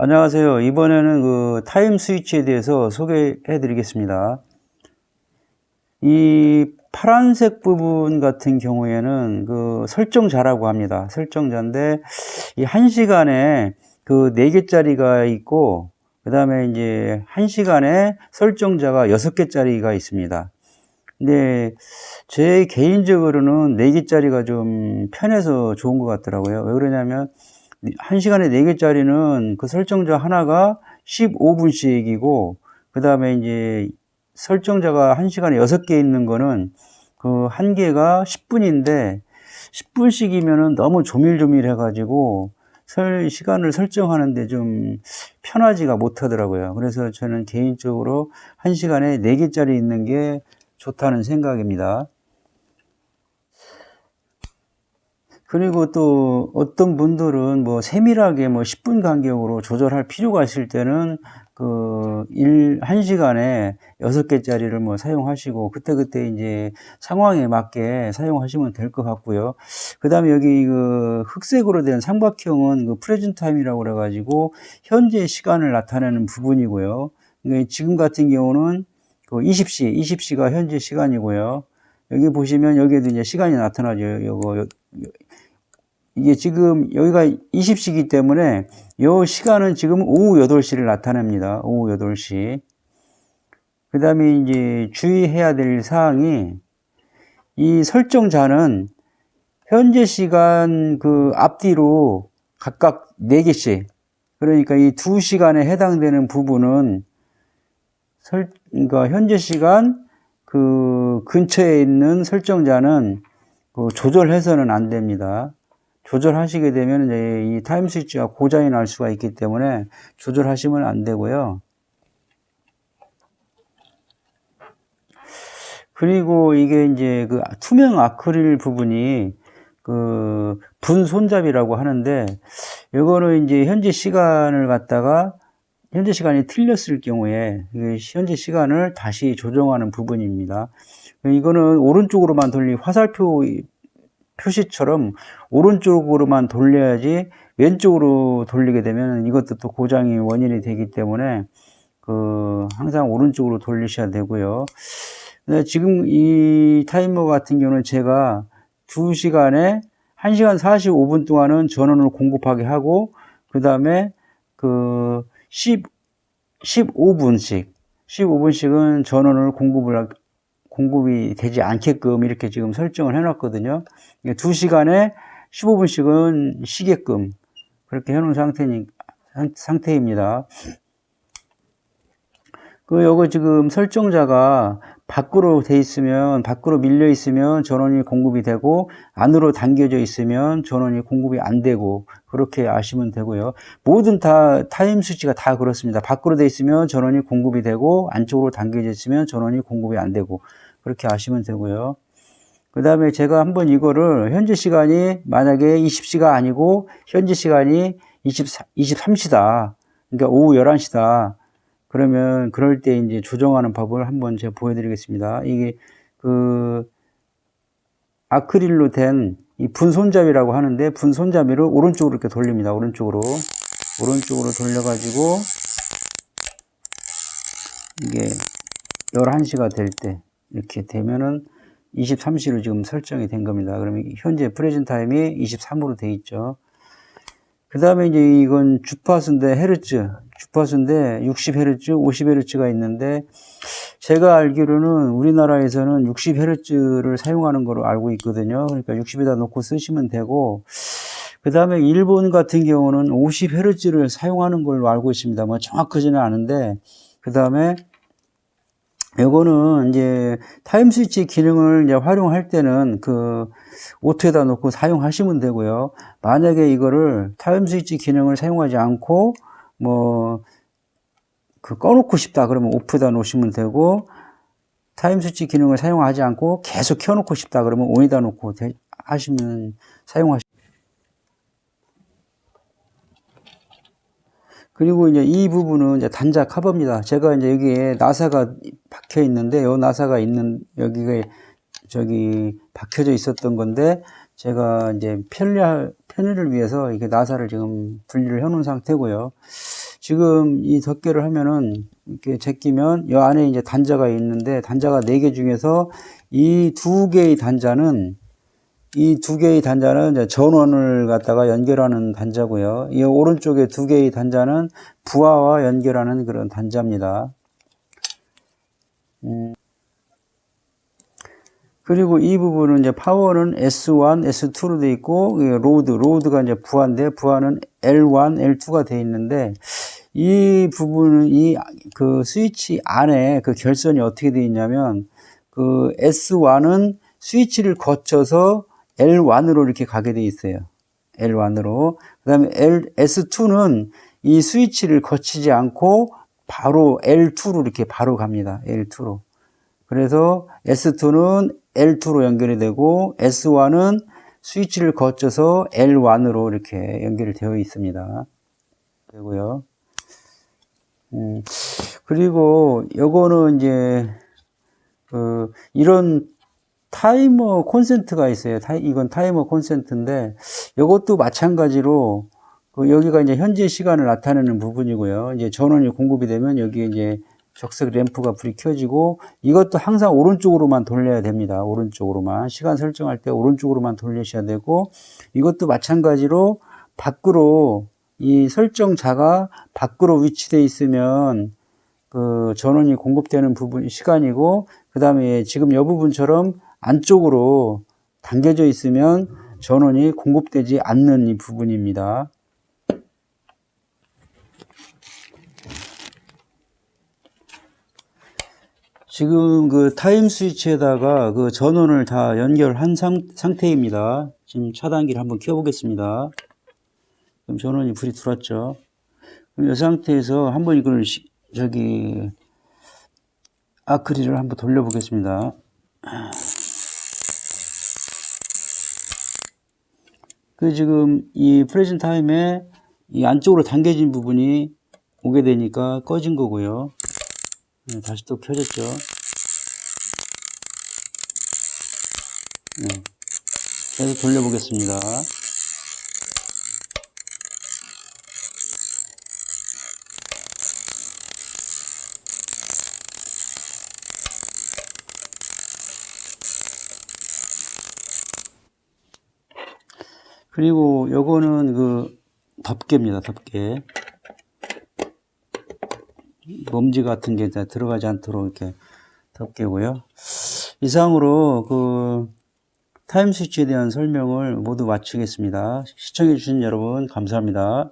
안녕하세요. 이번에는 그 타임 스위치에 대해서 소개해 드리겠습니다. 이 파란색 부분 같은 경우에는 그 설정자라고 합니다. 설정자인데 이한 시간에 그네 개짜리가 있고 그 다음에 이제 한 시간에 설정자가 여섯 개짜리가 있습니다. 근데 제 개인적으로는 네 개짜리가 좀 편해서 좋은 것 같더라고요. 왜 그러냐면 한 시간에 네 개짜리는 그 설정자 하나가 15분씩이고 그 다음에 이제 설정자가 한 시간에 여섯 개 있는 거는 그 한 개가 10분인데 10분씩이면은 너무 조밀조밀 해 가지고 설 시간을 설정하는데 좀 편하지가 못하더라고요. 그래서 저는 개인적으로 한 시간에 네 개짜리 있는 게 좋다는 생각입니다. 그리고 또 어떤 분들은 뭐 세밀하게 뭐 10분 간격으로 조절할 필요가 있을 때는 그 일, 한 시간에 여섯 개짜리를 뭐 사용하시고 그때그때 이제 상황에 맞게 사용하시면 될 것 같고요. 그 다음에 여기 그 흑색으로 된 삼각형은 그 프레젠 타임이라고 그래 가지고 현재 시간을 나타내는 부분이고요. 지금 같은 경우는 그 20시, 20시가 현재 시간이고요. 여기 보시면 여기에도 이제 시간이 나타나죠. 요거, 이게 지금 여기가 20시기 때문에 이 시간은 지금 오후 8시를 나타냅니다. 오후 8시. 그 다음에 이제 주의해야 될 사항이 이 설정자는 현재 시간 그 앞뒤로 각각 4개씩 그러니까 이 2시간에 해당되는 부분은 설, 그러니까 현재 시간 그 근처에 있는 설정자는 그 조절해서는 안 됩니다. 조절하시게 되면 이제 이 타임 스위치가 고장이 날 수가 있기 때문에 조절하시면 안 되고요. 그리고 이게 이제 그 투명 아크릴 부분이 그 분손잡이라고 하는데 이거는 이제 현재 시간을 갖다가 현재 시간이 틀렸을 경우에 현재 시간을 다시 조정하는 부분입니다. 이거는 오른쪽으로만 돌리 화살표 표시처럼 오른쪽으로만 돌려야지 왼쪽으로 돌리게 되면 이것도 또 고장이 원인이 되기 때문에 그 항상 오른쪽으로 돌리셔야 되고요. 지금 이 타이머 같은 경우는 제가 2시간에 1시간 45분 동안은 전원을 공급하게 하고 그 다음에 그 10, 15분씩 15분씩은 전원을 공급을 공급이 되지 않게끔 이렇게 지금 설정을 해 놨거든요. 2시간에 15분씩은 쉬게끔 그렇게 해 놓은 상태니, 상태입니다. 그, 요거 지금 설정자가 밖으로 돼 있으면, 밖으로 밀려 있으면 전원이 공급이 되고, 안으로 당겨져 있으면 전원이 공급이 안 되고, 그렇게 아시면 되고요. 모든 다, 타임 스위치가 다 그렇습니다. 밖으로 돼 있으면 전원이 공급이 되고, 안쪽으로 당겨져 있으면 전원이 공급이 안 되고, 그렇게 아시면 되고요. 그 다음에 제가 한번 이거를 현재 시간이 만약에 20시가 아니고 현재 시간이 24, 23시다. 그러니까 오후 11시다. 그러면 그럴 때 이제 조정하는 법을 한번 제가 보여드리겠습니다. 이게 그 아크릴로 된 이 분손잡이라고 하는데 분손잡이를 오른쪽으로 이렇게 돌립니다. 오른쪽으로. 오른쪽으로 돌려가지고 이게 11시가 될 때 이렇게 되면은 23시로 지금 설정이 된 겁니다. 그러면 현재 프레젠 타임이 23으로 돼 있죠. 그 다음에 이제 이건 주파수인데 헤르츠, 주파수인데 60헤르츠, 50헤르츠가 있는데 제가 알기로는 우리나라에서는 60헤르츠를 사용하는 걸로 알고 있거든요. 그러니까 60에다 놓고 쓰시면 되고 그 다음에 일본 같은 경우는 50헤르츠를 사용하는 걸로 알고 있습니다. 뭐 정확하지는 않은데 그 다음에 요거는 이제 타임 스위치 기능을 이제 활용할 때는 그 오토에다 놓고 사용하시면 되고요. 만약에 이거를 타임 스위치 기능을 사용하지 않고 뭐 그 꺼놓고 싶다 그러면 오프에다 놓으시면 되고 타임 스위치 기능을 사용하지 않고 계속 켜놓고 싶다 그러면 온에다 놓고 하시면 사용하시 그리고 이제 이 부분은 이제 단자 커버입니다. 제가 이제 여기에 나사가 박혀 있는데, 요 나사가 있는, 여기가 저기 박혀져 있었던 건데, 제가 이제 편리, 편리를 위해서 이게 나사를 지금 분리를 해 놓은 상태고요. 지금 이 덮개를 하면은 이렇게 제끼면 이 안에 이제 단자가 있는데 단자가 네 개 중에서 이 두 개의 단자는 이 두 개의 단자는 전원을 갖다가 연결하는 단자고요. 이 오른쪽에 두 개의 단자는 부하와 연결하는 그런 단자입니다. 그리고 이 부분은 이제 파워는 S1, S2로 돼 있고 이 로드, 로드가 이제 부하인데 부하는 L1, L2가 돼 있는데 이 부분은 이 그 스위치 안에 그 결선이 어떻게 되어 있냐면 그 S1은 스위치를 거쳐서 L1으로 이렇게 가게 돼 있어요. L1으로. 그다음에 L S2는 이 스위치를 거치지 않고 바로 L2로 이렇게 바로 갑니다. L2로. 그래서 S2는 L2로 연결이 되고 S1은 스위치를 거쳐서 L1으로 이렇게 연결이 되어 있습니다. 되고요. 음, 그리고 요거는 이제 그 이런 타이머 콘센트가 있어요. 타이, 이건 타이머 콘센트인데 이것도 마찬가지로 그 여기가 이제 현재 시간을 나타내는 부분이고요. 이제 전원이 공급이 되면 여기 이제 적색 램프가 불이 켜지고 이것도 항상 오른쪽으로만 돌려야 됩니다. 오른쪽으로만 시간 설정할 때 오른쪽으로만 돌리셔야 되고 이것도 마찬가지로 밖으로 이 설정자가 밖으로 위치되어 있으면 그 전원이 공급되는 부분 시간이고 그 다음에 지금 이 부분처럼 안쪽으로 당겨져 있으면 전원이 공급되지 않는 이 부분입니다. 지금 그 타임 스위치에다가 그 전원을 다 연결한 상, 상태입니다. 지금 차단기를 한번 켜보겠습니다. 그럼 전원이 불이 들어왔죠. 그럼 이 상태에서 한번 이걸 시- 저기 아크릴을 한번 돌려보겠습니다. 그 지금 이 프레젠 타임에 이 안쪽으로 당겨진 부분이 오게 되니까 꺼진 거고요. 네, 다시 또 켜졌죠. 네. 계속 돌려보겠습니다. 그리고 요거는 그 덮개입니다. 덮개. 먼지 같은 게다 들어가지 않도록 이렇게 덮개고요. 이상으로 그 타임 스위치에 대한 설명을 모두 마치겠습니다. 시청해 주신 여러분 감사합니다.